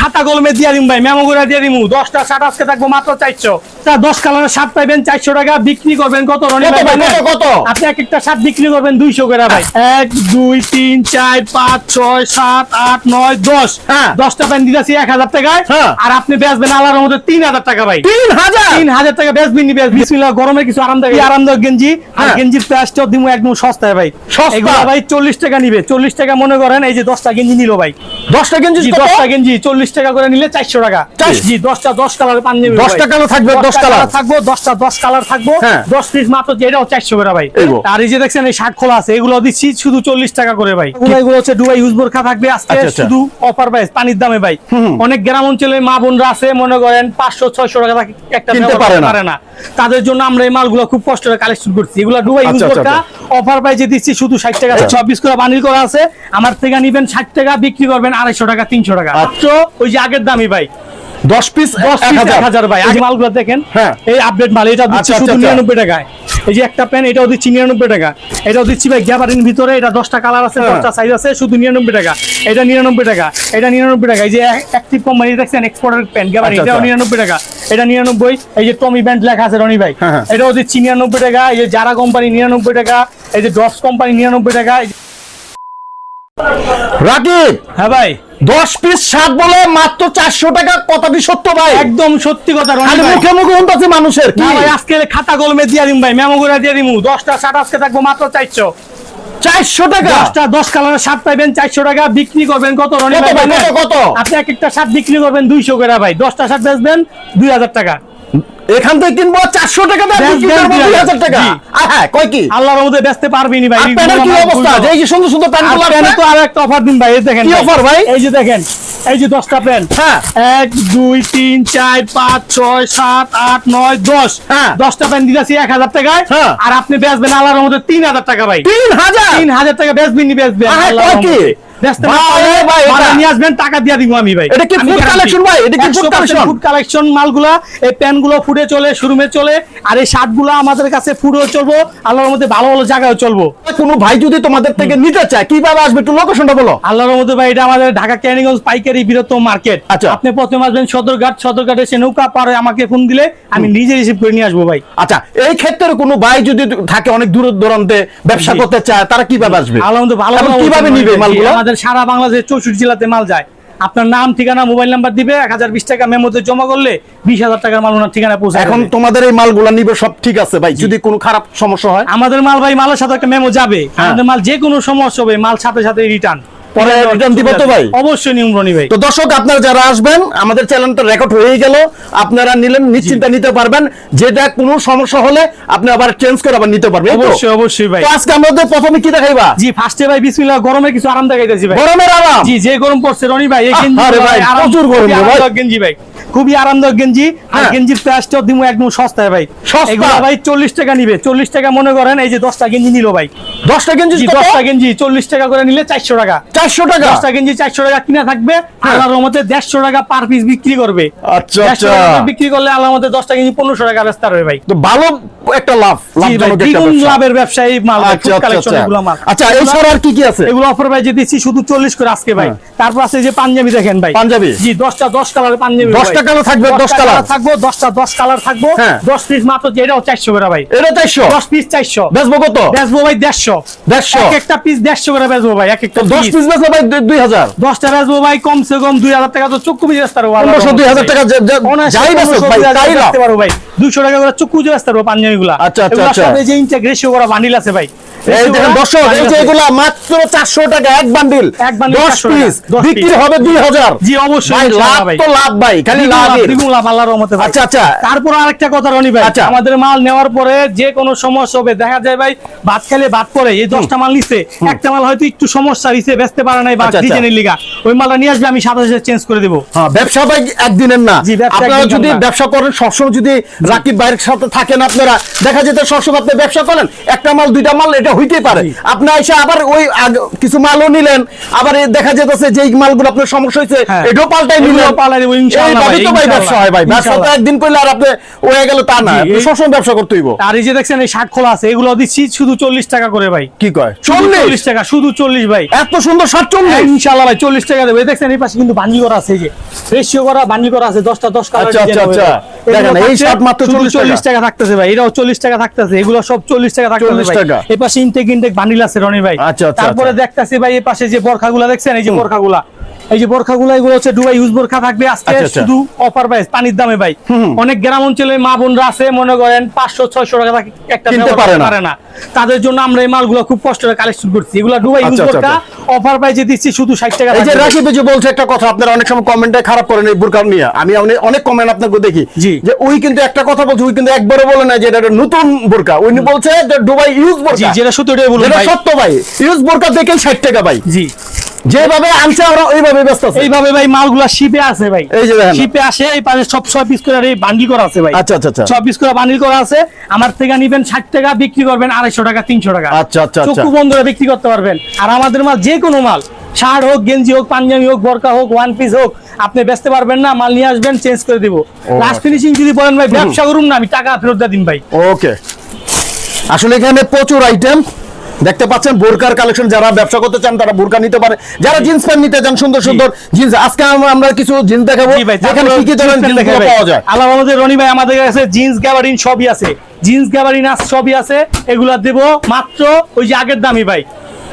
খাতা কলমে দিয়ে দিম ভাই মেমো করে দিয়ে দিমু। দশটা শার্ট আজকে থাকব মাত্র চারশো। তা দশ কালারের শার্ট পাইবেন চারশো টাকা বিক্রি করবেন কত কত? আপনি এক একটা শার্ট বিক্রি করবেন দুইশো করে ভাই। এক দুই তিন চার পাঁচ ছয় সাত আট নয় দশ। হ্যাঁ। দশটা প্যান্ট দিতেছি এক হাজার টাকায়। হ্যাঁ। আর আপনি বেচবেন আল্লাহর মধ্যে তিন হাজার টাকা ভাই। তিন হাজার? তিন হাজার টাকা বেচবেন নি বেচবেন বিসমিল্লাহ গরমে কিছু আরামদায়ক আরামদায়ক গেঞ্জি? আর হ্যাঁ। গেঞ্জির প্রাইসটাও দিমু একদম সস্তায় ভাই। সস্তা? ভাই চল্লিশ টাকা নিবে। চল্লিশ টাকা মনে করেন এই যে দশটা গেঞ্জি নিল ভাই। দশটা গেঞ্জি দশটা গেঞ্জি চল্লিশ টাকা করে নিলে চারশো টাকা। জি দশটা দশ কালার পাঞ্জাবি দশটা। কালার থাকবে, দশ কালার। থাকব দশটা দশ কালার থাকব। হ্যাঁ। দশ পিস মাত্র এটাও চারশো করে ভাই। আর এই যে দেখছেন এই শার্ট খোলা আছে এগুলো দিচ্ছি শুধু চল্লিশ টাকা করে ভাই। এগুলো হচ্ছে ডুবাই ইউজ বোরখা থাকবে আজকে আচ্ছা, আচ্ছা। শুধু অফার প্রাইস পানির দামে ভাই। অনেক গ্রাম অঞ্চলে মা বোনরা আছে মনে করেন পাঁচশো ছয়শো টাকা থাকে একটা পারে না। তাদের জন্য আমরা এই মালগুলো খুব কষ্ট করে কালেকশন করছি। এগুলো ডুবাই ইউজ আচ্ছা, বোরখা অফার প্রাইসে দিচ্ছি শুধু ষাট টাকা। চব্বিশ করে বানিল করা আছে আমার থেকে নিবেন ষাট টাকা বিক্রি করবেন আড়াইশো টাকা তিনশো টাকা। মাত্র ওই যে আগের দামই ভাই দশ পিস দশ এক পিস হাজার এক হাজার ভাই আগে মালগুলো দেখেন হ্যাঁ। এই আপডেট মাল এটা দিচ্ছি আচ্ছা, শুধু আচ্ছা, আচ্ছা। নিরানব্বই টাকায় এই যে একটা প্যান এটাও দিচ্ছি নিরানব্বই টাকা এটাও দিচ্ছি ভাই গ্যাবারিন ভিতরে এটা দশটা কালার আছে হ্যাঁ। দশটা সাইজ আছে শুধু নিরানব্বই টাকা এটা নিরানব্বই টাকা এটা নিরানব্বই টাকা এই যে অ্যাক্টিভ কোম্পানি দেখছেন এক্সপোর্টের প্যান গ্যাবারিন আচ্ছা, এটাও আচ্ছা। নিরানব্বই টাকা এটা নিরানব্বই এই যে টমি ব্যান্ড লেখা আছে রনি ভাই হ্যাঁ, হ্যাঁ। এটাও দিচ্ছি নিরানব্বই টাকা এই যে জারা কোম্পানি নিরানব্বই টাকা এই যে ডস কোম্পানি নিরানব্বই টাকা এই যে- রাকিব! হ্যাঁ ভাই। দশ পিস শার্ট বলে মাত্র চারশো টাকা কথাটি সত্য ভাই। একদম সত্যি কথা মুখে মুখে উন্নতি মানুষের কি? ভাই আজকে খাতা কলমে দিয়ে দিম ভাই মেমো করে দিয়ে দিমু। দশটা শার্ট আজকে থাকব মাত্র চারশো। চারশো টাকা? দশটা দশ কালারের শার্ট পাইবেন চারশো টাকা। বিক্রি করবেন কত কত? আপনি এক একটা শার্ট বিক্রি করবেন দুইশো করে ভাই। দশটা শার্ট বেচবেন দুই হাজার টাকা। এখান থেকে কিনবো চারশো টাকা। দুই হাজার টাকা। আর হ্যাঁ কয় কি? আল্লাহর মধ্যে বেচতে পারবিনি ভাই আর কি অবস্থা? এই যে সুন্দর সুন্দর প্যান্ট আরগুলো প্যান্টে তো আরও একটা অফার দিন ভাই এই দেখেন কি offer ভাই? এই যে দেখেন এই যে দশটা প্যান্ট হ্যাঁ। এক দুই তিন চার পাঁচ ছয় সাত আট নয় দশ। হ্যাঁ। দশটা প্যান্ট দিতেছি এক হাজার টাকায়। হ্যাঁ। আর আপনি বেচবেন আল্লাহর মধ্যে তিন হাজার টাকা ভাই। তিন হাজার? তিন হাজার টাকা বেচবেন বেচবেন টাকা দিয়ে দিব আমি ভাই। এটা কি food collection ভাই? এটা কি food collection? ফুড কালেকশন মালগুলা এই প্যানগুলো ফুডে চলে শোরুমে চলে আর এই শার্টগুলো আমাদের কাছে ফুডেও চলবো আল্লাহর মধ্যে ভালো ভালো জায়গায় চলবো। কোনো ভাই যদি তোমাদের থেকে নিতে চায় কীভাবে আসবে? একটু লোকেশনটা বলো। আল্লাহর মধ্যে ভাই এটা আমাদের ঢাকা ক্যানিগঞ্জ পাইকারি বৃহত্তম মার্কেট। আচ্ছা। আপনি প্রথমে আসবেন সদরঘাট সদরঘাট এসে নৌকা পারে আমাকে ফোন দিলে আমি নিজে রিসিভ করে নিয়ে আসব ভাই। আচ্ছা এই ক্ষেত্রে কোনো ভাই যদি থাকে অনেক দূর দূরান্তে ব্যবসা করতে চায় তারা কীভাবে আসবে? আল্লাহর মধ্যে ভালো কীভাবে নিবে মালগুলো? আমাদের সারা বাংলাদেশের চৌষট্টি জেলাতে মাল যায়। আপনার নাম ঠিকানা মোবাইল নাম্বার দিবে এক হাজার বিশ টাকা মেমোতে জমা করলে বিশ হাজার টাকার মাল ওনার ঠিকানা পৌঁছে এখন তোমাদের এই মালগুলা নিবে সব ঠিক আছে ভাই। যদি কোনো খারাপ সমস্যা হয়? আমাদের মাল ভাই মালের সাথে একটা মেমো যাবে। হ্যাঁ। আমাদের মাল যে কোনো সমস্যা হবে মাল সাথে সাথে রিটার্ন পরে return দিবে তো ভাই? অবশ্যই নিয়ম রনি ভাই। তো দর্শক আপনারা যারা আসবেন আমাদের চ্যানেল তো রেকর্ড হয়ে গেল আপনারা নিলেন নিশ্চিন্তে নিতে পারবেন। যেটা কোনো সমস্যা হলে আপনি আবার চেঞ্জ করে আবার নিতে পারবেন অবশ্যই অবশ্যই ভাই। তো আজকে আমাদের প্রথমে কি দেখাইবা? জি ফার্স্টে ভাই বিসমিল্লাহ গরমে কিছু আরাম দেখাইতেছি ভাই। গরমের আরাম? জি যে গরম পড়ছে রনি ভাই এই আরে ভাই, প্রচুর গরম ভাই। গেঞ্জি ভাই। খুবই আরামদায়ক গেঞ্জি। আর হ্যাঁ। গেঞ্জির প্রাইসটাও দিমু একদম সস্তায় ভাই। সস্তা? ভাই চল্লিশ টাকা নিবে। চল্লিশ টাকা মনে করেন এই যে দশটা গেঞ্জি নিল ভাই। দশটা গেঞ্জি দশটা গেঞ্জি চল্লিশ টাকা করে নিলে চারশো টাকা। চারশো টাকা? দশটা গেঞ্জি চারশো টাকা কিনা থাকবে আল্লাহর রহমতে দেড়শো টাকা পার পিস বিক্রি করবে। আচ্ছা, আচ্ছা। টাকা বিক্রি করলে আল্লাহর মধ্যে দশটা গেঞ্জি পনেরোশো টাকা ব্যস্ত হবে ভাই। তো ভালো একটা লাভ দ্বিগুণ লাভের ব্যবসা এই মাল আচ্ছা আচ্ছা আচ্ছা। এগুলো মাল আচ্ছা এছাড়া আর কি কি আছে? এগুলো অফার ভাই যে দিচ্ছি শুধু চল্লিশ করে আজকে ভাই। হ্যাঁ। তারপর আছে যে পাঞ্জাবি দেখেন ভাই। পাঞ্জাবি? জি কালার পাঞ্জাবি দশটা ভাই। কালার থাকবে, দশ দশটা কালার? কালার থাকব। থাকব পিস মাত্র এটাও চারশো করে ভাই। এটা পিস বেচবো কত? বেচবো ভাই দেড়শো। দেড়শো? এক একটা পিস দেড়শো করে বেচবো ভাই এক একটা তো দশ পিস পিস ভাই দুই- দুই হাজার? দশটা বেচবো ভাই কমসে কম দুই হাজার টাকা তো হাজার টাকা যাই ভাই তাই দুইশো টাকা করে বেচতে পারব পাঞ্জাবি আচ্ছা, আচ্ছা, আচ্ছা। এই যে ইনটেক রেশিও করা বান্ডিল আছে ভাই এই দেখেন দর্শক এই যে এগুলা মাত্র চারশো টাকা এক বান্ডিল এক bundle দশ 400 টাকা, পিস বিক্রি হবে দুই হাজার। জি অবশ্যই লাভ তো লাভ ভাই খালি লাভ, লাভ দ্বিগুণ লাভ আল্লাহর রহমতে ভাই। আচ্ছা, আচ্ছা। তারপর আরেকটা কথা রনি ভাই আচ্ছা। আমাদের মাল নেওয়ার পরে যে কোনো সমস্যা হবে দেখা যায় ভাই ভাত খেলে ভাত এই দশটা মাল নিছে একটা মাল হয়তো একটু সমস্যা বেচতে পারে নাই বা আচ্ছা, আচ্ছা। ডিজাইনের লিগা ওই মালটা নিয়ে আসবে আমি সাথে সাথে চেঞ্জ করে দেবো। হ্যাঁ ব্যবসা ভাই একদিনের না। আপনারা যদি ব্যবসা করেন সবসময় যদি রাকিব ভাইয়ের সাথে থাকেন আপনারা দেখা যেত সবসময় আপনি ব্যবসা করেন একটা মাল দুইটা মাল এটা হইতেই পারে। আপনি এসে আবার ওই কিছু মালও নিলেন আবার দেখা যেতেছে যে মালগুলো আপনার সমস্যা হয়েছে হ্যাঁ। এটাও পাল্টাই নিলেন। পাল্টাই দেবো, ইনশাআল্লাহ ভাই, তো ভাই ব্যবসা হয় ভাই। ব্যবসা তো একদিন করলে আর আপনি হয়ে গেল তা না। আপনি সবসময় ব্যবসা করতে হইব। আর এই যে দেখছেন এই খোলা আছে এগুলো দিচ্ছি শুধু চল্লিশ টাকা করে ভাই। কি কয়? শুধু চল্লিশ? চল্লিশ টাকা শুধু চল্লিশ ভাই। এত সুন্দর শার্ট চল্লিশ? ইনশাল্লাহ ভাই চল্লিশ টাকা দেবে। এই দেখছেন এই পাশে কিন্তু বান্ডি করা আছে এই যে। রেশিও করা বান্ডি করা আছে দশটা দশ কালার আচ্ছা, আচ্ছা, আচ্ছা। এই শার্ট মাত্র 40 টাকা। থাকতেছে ভাই এটাও চল্লিশ টাকা থাকতেছে এগুলো সব চল্লিশ টাকা থাকতেছে ভাই এই পাশে ইনটেক ইনটেক বান্ডিল আছে রনি ভাই আচ্ছা, তারপরে। দেখতেছি ভাই এই পাশে যে বরখাগুলা দেখছেন এই যে বরখাগুলা এই যে বোরখাগুলো এগুলো হচ্ছে দুবাই ইউজ বোরখা থাকবে আজকে আচ্ছা, আচ্ছা। শুধু অফার প্রাইস পানির দামে ভাই অনেক গ্রাম অঞ্চলে মা বোনরা আছে মনে করেন পাঁচশো ছয়শো টাকা একটা পারে না। তাদের জন্য আমরা এই মালগুলো খুব কষ্ট করে কালেকশন করছি এগুলো দুবাই ইউজ আচ্ছা, বোরখা অফার প্রাইসে দিচ্ছি শুধু ষাট টাকা এই যে। রাকিব যে বলছে একটা কথা আপনারা অনেক সময় কমেন্টে খারাপ করেন এই বুরকা নিয়ে আমি অনেক- অনেক কমেন্ট আপনাকে দেখি জি। যে ওই কিন্তু একটা কথা বলছে ওই কিন্তু একবারও বলে না যে এটা একটা নতুন বোরকা। উনি বলছে যে দুবাই ইউজ জি বোরকা যেটা সত্যি ওটাই বলুন ভাই। সত্য ভাই। ইউজ বোরকা দেখেই ষাট টাকা ভাই। জি। যেভাবে আনছে আমরা ওইভাবে ব্যস্ত আছি। এইভাবে ভাই মালগুলা শিপে আছে ভাই। এই যে দেখেন। শিপে আসে এই পাশে সব ছয় পিস করে এই বান্ডিল করা আছে ভাই। আচ্ছা, আচ্ছা, আচ্ছা। ছয় পিস করে বান্ডিল করা আছে। আমার থেকে নিবেন ষাট টাকা বিক্রি করবেন আড়াইশো টাকা তিনশো টাকা। আচ্ছা, আচ্ছা, আচ্ছা। চক্ষু বন্ধ করে বিক্রি করতে পারবেন। আর আমাদের মাল যে কোনো মাল শার্ট হোক গেঞ্জি হোক পাঞ্জাবি হোক বরকা হোক ওয়ান পিস হোক আপনি বেচতে পারবেন না মাল নিয়ে আসবেন চেঞ্জ করে দিব। লাস্ট ফিনিশিং যদি বলেন ভাই ব্যবসা করুন না আমি টাকা ফেরত দিয়ে দিন ভাই। ওকে আসলে এখানে প্রচুর আইটেম দেখতে পাচ্ছেন বোরকার কালেকশন যারা ব্যবসা করতে চান তারা বোরকা নিতে পারে। যারা জিন্স প্যান্ট নিতে চান সুন্দর সুন্দর জিন্স আজকে আমরা- কিছু জিন্স দেখাবো। যেখানে কি কি ধরনের জিন্স পাওয়া যায়? আল্লাহ আমাদের রনি ভাই আমাদের কাছে জিন্স গ্যাবারিন সবই আছে। জিন্স গ্যাবারিন আছে সবই আছে। এগুলা দেব মাত্র ওই যে আগের দামি ভাই।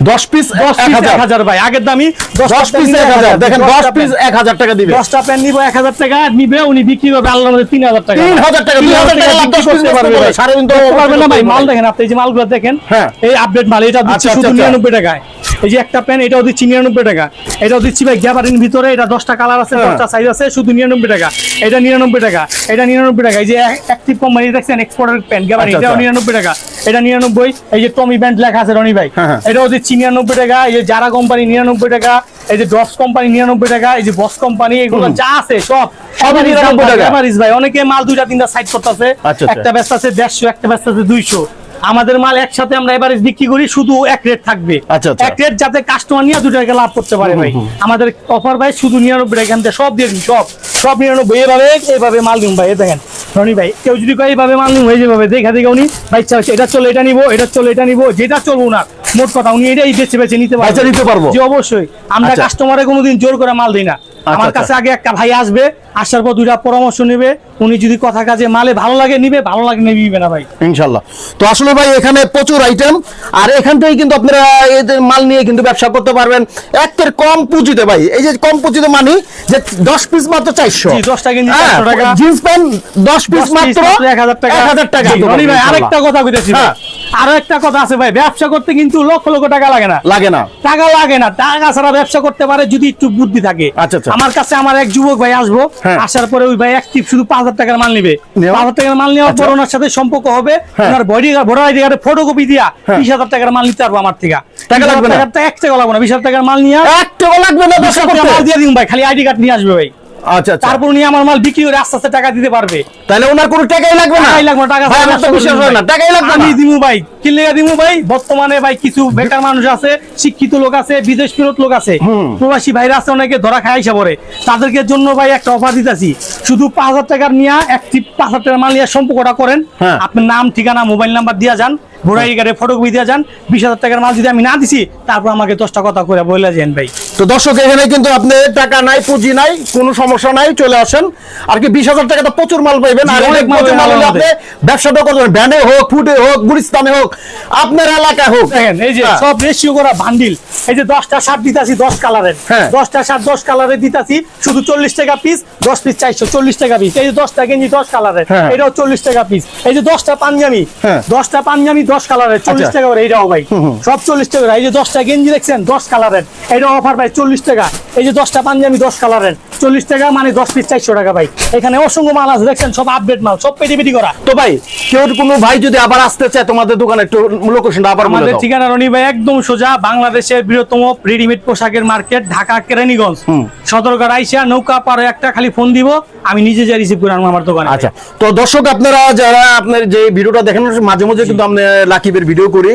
দশ পিস দশ এক পিস হাজার এক হাজার ভাই আগের দামি দশ পিস এক হাজার দেখেন দশ পিস এক হাজার টাকা দিবে দশটা প্যান্ট নিবো এক হাজার টাকা নিবে উনি বিক্রি করবে আল্লাহর মধ্যে তিন হাজার টাকা তিন হাজার টাকা, দুই হাজার টাকা লাভ বিক্রি দশ পিস করতে পারবে ভাই। সাড়ে তিন তো পারবে না ভাই মাল দেখেন আপনি এই যে মালগুলো দেখেন হ্যাঁ। এই আপডেট মাল এটা দিচ্ছি আচ্ছা, শুধু আচ্ছা, আচ্ছা। নিরানব্বই টাকায় এই যে একটা প্যান্ট এটাও দিচ্ছি নিরানব্বই টাকা এটাও দিচ্ছি ভাই গ্যাবারিন ভিতরে এটা দশটা কালার আছে হ্যাঁ। দশটা সাইজ আছে শুধু নিরানব্বই টাকা এটা নিরানব্বই টাকা এটা নিরানব্বই টাকা এই যে অ্যাক্টিভ কোম্পানি দেখছেন এক্সপোর্টের প্যান্ট গ্যাবারিন আচ্ছা, এটাও আচ্ছা। নিরানব্বই টাকা এটা নিরানব্বই এই যে টমি ব্যান্ড লেখা আছে রনি ভাই হ্যাঁ, হ্যাঁ। এটাও দিচ্ছি নিরানব্বই টাকা এই যে যারা কোম্পানি নিরানব্বই টাকা এই যে ড্রপস কোম্পানি নিরানব্বই টাকা এই যে বস কোম্পানি এগুলো যা আছে সব সবই 99 টাকা। এভারেজ ভাই অনেকে মাল দুইটা তিনটা সাইড করতেছে। আচ্ছা, আচ্ছা। একটা ব্যস্ত আছে দেড়শো একটা ব্যস্ত আছে দুইশো। আমাদের মাল একসাথে আমরা এভারেজ বিক্রি করি শুধু এক রেট থাকবে। আচ্ছা। এক রেট যাতে কাস্টমার নিয়ে দুই টাকা লাভ করতে পারে ভাই। আমাদের অফার ভাই শুধু নিরানব্বই টাকা সব দিয়ে দিন সব। সব নিরানব্বই এভাবে এভাবে মাল দিন ভাই দেখেন। রনি ভাই কেউ যদি কয় এইভাবে মাল নিন হয়ে যাবে দেখা দেখে উনি ভাই এটা চলে এটা নিবো এটা চলে এটা নিবো যেটা চলবো না মোট কথা উনি এটাই বেছে বেছে নিতে বেছে পারবেন নিতে পারব। অবশ্যই আমরা আচ্ছা। কাস্টমারে কোনোদিন জোর করে মাল দিই না আমার আচ্ছা। কাছে আগে একটা ভাই আসবে আসার পর দুইটা পরামর্শ নেবে উনি যদি কথা কাজে মালে ভালো লাগে নিবে ভালো লাগে নিবে না ভাই ইনশাল্লাহ তো আসলে ভাই এখানে প্রচুর আইটেম আর এখান থেকে কিন্তু আপনারা এদের মাল নিয়ে কিন্তু ব্যবসা করতে পারবেন একের কম পুঁজিতে ভাই এই যে কম পুঁজিতে মানি যে দশ পিস মাত্র চারশো জি, 10 টা গেঞ্জি 400 টাকা। জিন্স প্যান্ট দশ পিস মাত্র এক হাজার টাকা এক হাজার টাকা পারবেন, ভাই আরেকটা কথা কইতেছি ভাই। হ্যাঁ। আরও একটা কথা আছে ভাই ব্যবসা করতে কিন্তু লক্ষ লক্ষ টাকা লাগে না লাগে না টাকা লাগে না টাকা ছাড়া ব্যবসা করতে পারে যদি একটু বুদ্ধি থাকে আচ্ছা, আচ্ছা। আমার কাছে আমার এক যুবক ভাই আসব হ্যাঁ। আসার পরে ওই ভাই অ্যাক্টিভ শুধু পাঁচ হাজার টাকার মাল নিবে পাঁচ হাজার টাকার মাল নেওয়ার পর আচ্ছা। ওনার সাথে সম্পর্ক হবে হ্যাঁ। ওনার বডি ভোটার আইডি কার্ডে ফটোকপি দিয়া হ্যাঁ। বিশ হাজার টাকার মাল নিতে পারব আমার থেকে টাকা লাগবে না? টাকা এক টাকা লাগবে না বিশ হাজার টাকার মাল নিয়ে এক টাকা লাগবে না দিয়ে দিন ভাই খালি আইডি কার্ড নিয়ে আসবে ভাই আচ্ছা আচ্ছা। তারপর উনি আমার মাল বিক্রি করে আস্তে আস্তে টাকা দিতে পারবে। তাহলে ওনার কোনো টাকাই লাগবে না? টাকাই লাগবে টাকা ভাই আমার তো বিশ্বাস হয় না টাকাই লাগবে আমি দিমু ভাই কি দিমু ভাই। বর্তমানে ভাই কিছু বেকার মানুষ আছে শিক্ষিত লোক আছে বিদেশ ফেরত লোক আছে। প্রবাসী ভাইরা আছে অনেকে ধরা খায় পড়ে। তাদেরকে জন্য ভাই একটা অফার দিতেছি। শুধু পাঁচ হাজার টাকার নিয়ে একটি পাঁচ হাজার টাকার মাল নিয়ে সম্পর্কটা করেন। হ্যাঁ। আপনার নাম ঠিকানা মোবাইল নাম্বার দিয়া যান। ভোটার কার্ডে ফটোকপি দিয়া যান। বিশ হাজার টাকার মাল যদি আমি না দিছি তারপর আমাকে দশটা কথা করে বলে যান ভাই। তো দর্শক এখানে কিন্তু আপনি টাকা নাই পুঁজি নাই কোনো সমস্যা নাই চলে আসেন আর কি বিশ হাজার টাকা তো প্রচুর মাল পাইবেন আর অনেক প্রচুর মাল হলে আপনি ব্যবসাটা করবেন ভ্যানে হোক ফুটে হোক গুলিস্তানে হোক আপনার এলাকায় হোক দেখেন এই যে হ্যাঁ। সব রেশিও করা বান্ডিল এই যে দশটা শার্ট দিতাছি দশ কালারের হ্যাঁ। দশটা শার্ট দশ দিতাছি শুধু চল্লিশ টাকা পিস দশ পিস চারশো চল্লিশ টাকা পিস এই যে দশটা গেঞ্জি দশ কালারের হ্যাঁ। এটাও চল্লিশ টাকা পিস এই যে দশটা পাঞ্জাবি হ্যাঁ। দশটা পাঞ্জাবি দশ কালারের চল্লিশ আচ্ছা। টাকা করে এইটাও ভাই সব চল্লিশ টাকা করে। এই যে দশটা গেঞ্জি দেখছেন দশ কালারের এটাও অফার ভাই চল্লিশ টাকা। এই যে দশটা পাঞ্জাবি দশ কালারের। চল্লিশ টাকা মানে দশ পিস চারশো টাকা ভাই। এখানে অসংখ্য মাল আছে দেখছেন সব আপডেট মাল সব পেটি পেটি করা। তো ভাই কেউ কোনো ভাই যদি আবার আসতে চায় তোমাদের দোকানে একটু লোকেশনটা আবার আমাদের ঠিকানা রনি ভাই একদম সোজা বাংলাদেশের বৃহত্তম রেডিমেড পোশাকের মার্কেট ঢাকা কেরানীগঞ্জ। সদরঘাট আইসা নৌকা পারে একটা খালি ফোন দিব আমি নিজে যাই রিসিভ করে আনব আমার দোকানে। আচ্ছা তো দর্শক আপনারা যারা আপনার যে ভিডিওটা দেখেন মাঝে মাঝে কিন্তু আমরা লাকিবের ভিডিও করি।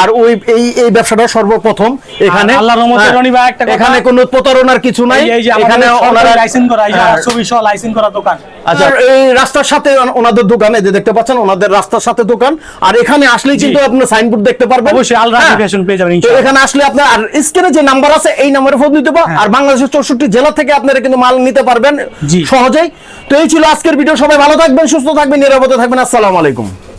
আর ওই এই এই ব্যবসাটা সর্বপ্রথম এখানে। আর আল্লাহর রহমতে হ্যাঁ, রনি ভাই একটা এখানে কোনো প্রতারণার কিছু নাই। এখানে ওনারা লাইসেন্স করা হ্যাঁ, ছবি সহ লাইসেন্স করা দোকান। আচ্ছা এই রাস্তার সাথে ওনাদের দোকান এই যে দেখতে পাচ্ছেন ওনাদের রাস্তার সাথে দোকান। আর এখানে আসলেই কিন্তু আপনার সাইনবোর্ড দেখতে পারবেন। অবশ্যই আল রাজি হ্যাঁ। ফ্যাশন পেয়ে যাবেন তো ইনশাআল্লাহ। এখানে আসলে আপনার আর স্ক্রিনে যে নাম্বার আছে এই নাম্বারে ফোন দিতে পারেন আর বাংলাদেশের চৌষট্টি জেলা থেকে আপনারা কিন্তু মাল নিতে পারবেন সহজেই। তো এই ছিল আজকের ভিডিও। সবাই ভালো থাকবেন সুস্থ থাকবেন নিরাপদে থাকবেন। আসসালামু আলাইকুম।